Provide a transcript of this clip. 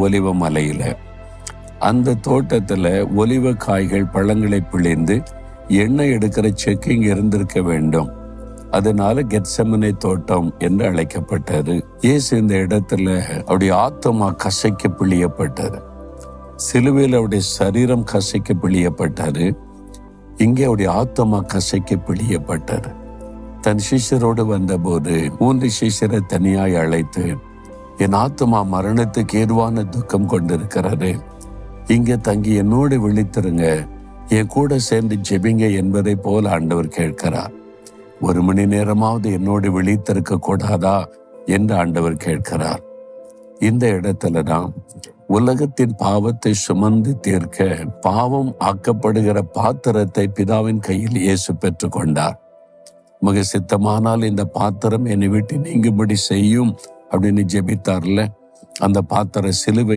ஒலிவ மலையில. அந்த தோட்டத்துல ஒலிவ காய்கள் பழங்களை பிழிந்து எண்ணெய் எடுக்கிற செக்கிங் இருந்திருக்க வேண்டும். அதனால கெட்சமனை தோட்டம் என்று அழைக்கப்பட்டது. இயேசு இந்த இடத்துல அவருடைய ஆத்மா கசைக்க பிழியப்பட்டது. சிலுவையில் அவருடைய சரீரம் கசைக்க பிழியப்பட்டாரு இங்கே அவருடைய ஆத்மா கசைக்கு பிழியப்பட்டாரு தன் சிஷ்யரோடு வந்தபோது மூன்று சிஷ்யரை தனியாய் அழைத்து என் ஆத்மா மரணத்துக்கு ஏதுவான துக்கம் கொண்டிருக்கிறது. இங்கே தங்கி என்னோடு விழித்திருங்க. என் கூட சேர்ந்து ஜெபிங்க என்பதை போல ஆண்டவர் கேட்கிறார். ஒரு மணி நேரமாவது என்னோடு விழித்திருக்க கூடாதா என்று ஆண்டவர் கேட்கிறார். இந்த இடத்துல தான் உலகத்தின் பாவத்தை சுமந்து தீர்க்க பாவம் ஆக்கப்படுகிற பாத்திரத்தை பிதாவின் கையில் இயேசு பெற்றுக்கொண்டார். மிக சித்தமானால் இந்த பாத்திரம் என்னை விட்டு நீங்கும்படி செய்யும் அப்படின்னு ஜெபித்தார்ல. அந்த பாத்திர சிலுவை